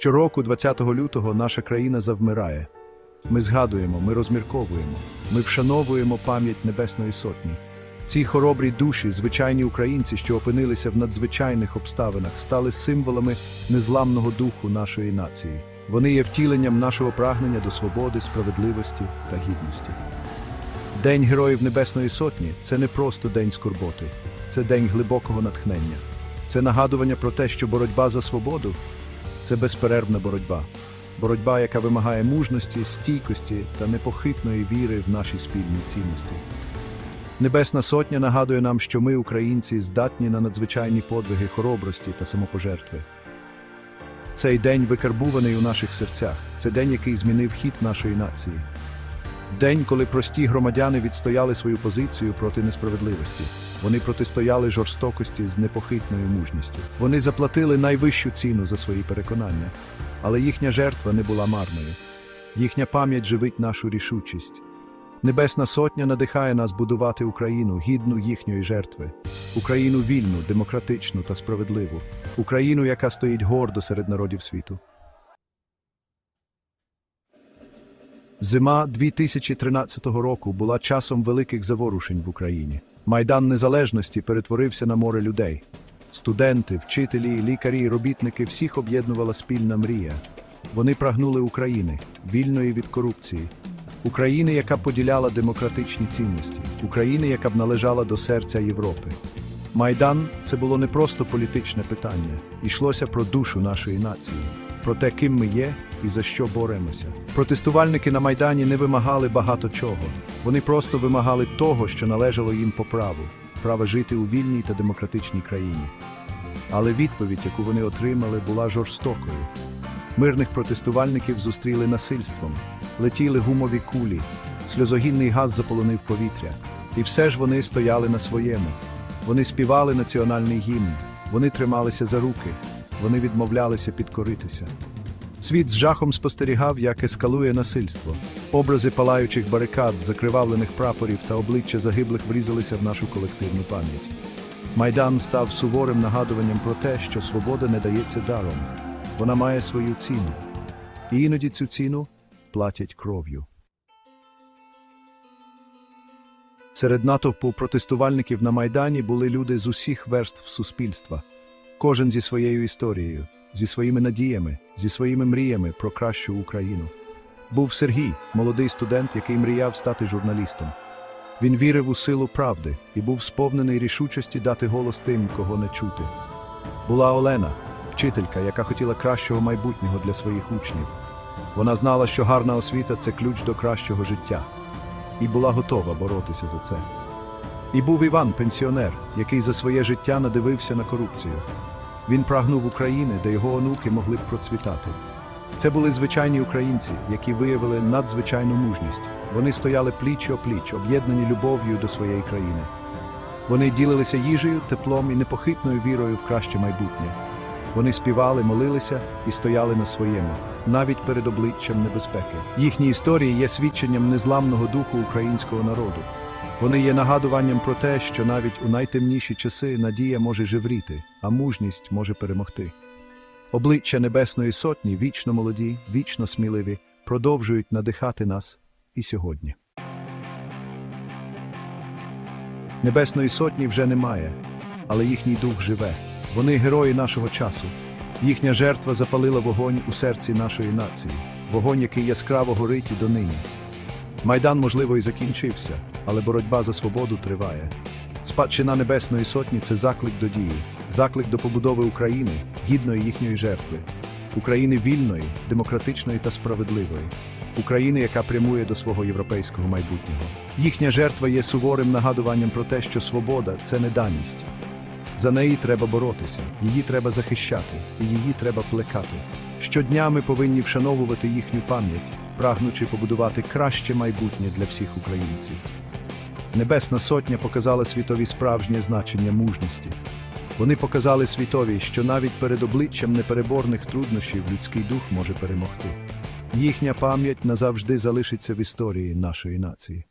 Щороку, 20 лютого, наша країна завмирає. Ми згадуємо, ми розмірковуємо, ми вшановуємо пам'ять Небесної Сотні. Ці хоробрі душі, звичайні українці, що опинилися в надзвичайних обставинах, стали символами незламного духу нашої нації. Вони є втіленням нашого прагнення до свободи, справедливості та гідності. День Героїв Небесної Сотні це не просто день скорботи, це день глибокого натхнення. Це нагадування про те, що боротьба за свободу це безперервна боротьба. Боротьба, яка вимагає мужності, стійкості та непохитної віри в наші спільні цінності. Небесна Сотня нагадує нам, що ми, українці, здатні на надзвичайні подвиги хоробрості та самопожертви. Цей день викарбуваний у наших серцях. Це день, який змінив хід нашої нації. День, коли прості громадяни відстояли свою позицію проти несправедливості. Вони протистояли жорстокості з непохитною мужністю. Вони заплатили найвищу ціну за свої переконання, але їхня жертва не була марною. Їхня пам'ять живить нашу рішучість. Небесна Сотня надихає нас будувати Україну, гідну їхньої жертви, Україну вільну, демократичну та справедливу, Україну, яка стоїть гордо серед народів світу. Зима 2013 року була часом великих заворушень в Україні. Майдан Незалежності перетворився на море людей. Студенти, вчителі, лікарі, робітники всіх об'єднувала спільна мрія. Вони прагнули України, вільної від корупції, України, яка поділяла демократичні цінності, України, яка б належала до серця Європи. Майдан це було не просто політичне питання, йшлося про душу нашої нації, про те, ким ми є і за що боремося. Протестувальники на Майдані не вимагали багато чого. Вони просто вимагали того, що належало їм по праву право жити у вільній та демократичній країні. Але відповідь, яку вони отримали, була жорстокою. Мирних протестувальників зустріли насильством, летіли гумові кулі, сльозогінний газ заполонив повітря. І все ж вони стояли на своєму. Вони співали національний гімн, вони трималися за руки, вони відмовлялися підкоритися. Світ з жахом спостерігав, як ескалує насильство. Образи палаючих барикад, закривавлених прапорів та обличчя загиблих врізалися в нашу колективну пам'ять. Майдан став суворим нагадуванням про те, що свобода не дається даром. Вона має свою ціну. І іноді цю ціну платять кров'ю. Серед натовпу протестувальників на Майдані були люди з усіх верств суспільства, кожен зі своєю історією, зі своїми надіями, зі своїми мріями про кращу Україну. Був Сергій, молодий студент, який мріяв стати журналістом. Він вірив у силу правди і був сповнений рішучості дати голос тим, кого не чути. Була Олена, вчителька, яка хотіла кращого майбутнього для своїх учнів. Вона знала, що гарна освіта це ключ до кращого життя, і була готова боротися за це. І був Іван, пенсіонер, який за своє життя надивився на корупцію. Він прагнув України, де його онуки могли б процвітати. Це були звичайні українці, які виявили надзвичайну мужність. Вони стояли пліч о пліч, об'єднані любов'ю до своєї країни. Вони ділилися їжею, теплом і непохитною вірою в краще майбутнє. Вони співали, молилися і стояли на своєму, навіть перед обличчям небезпеки. Їхні історії є свідченням незламного духу українського народу. Вони є нагадуванням про те, що навіть у найтемніші часи надія може живріти, а мужність може перемогти. Обличчя Небесної Сотні, вічно молоді, вічно сміливі, продовжують надихати нас і сьогодні. Небесної Сотні вже немає, але їхній дух живе. Вони герої нашого часу. Їхня жертва запалила вогонь у серці нашої нації, вогонь, який яскраво горить і донині. Майдан, можливо, і закінчився, але боротьба за свободу триває. Спадщина Небесної Сотні це заклик до дії, заклик до побудови України, гідної їхньої жертви, України вільної, демократичної та справедливої, України, яка прямує до свого європейського майбутнього. Їхня жертва є суворим нагадуванням про те, що свобода це не даність. За неї треба боротися, її треба захищати, і її треба плекати. Щодня ми повинні вшановувати їхню пам'ять, прагнучи побудувати краще майбутнє для всіх українців. Небесна Сотня показала світові справжнє значення мужності. Вони показали світові, що навіть перед обличчям непереборних труднощів людський дух може перемогти. Їхня пам'ять назавжди залишиться в історії нашої нації.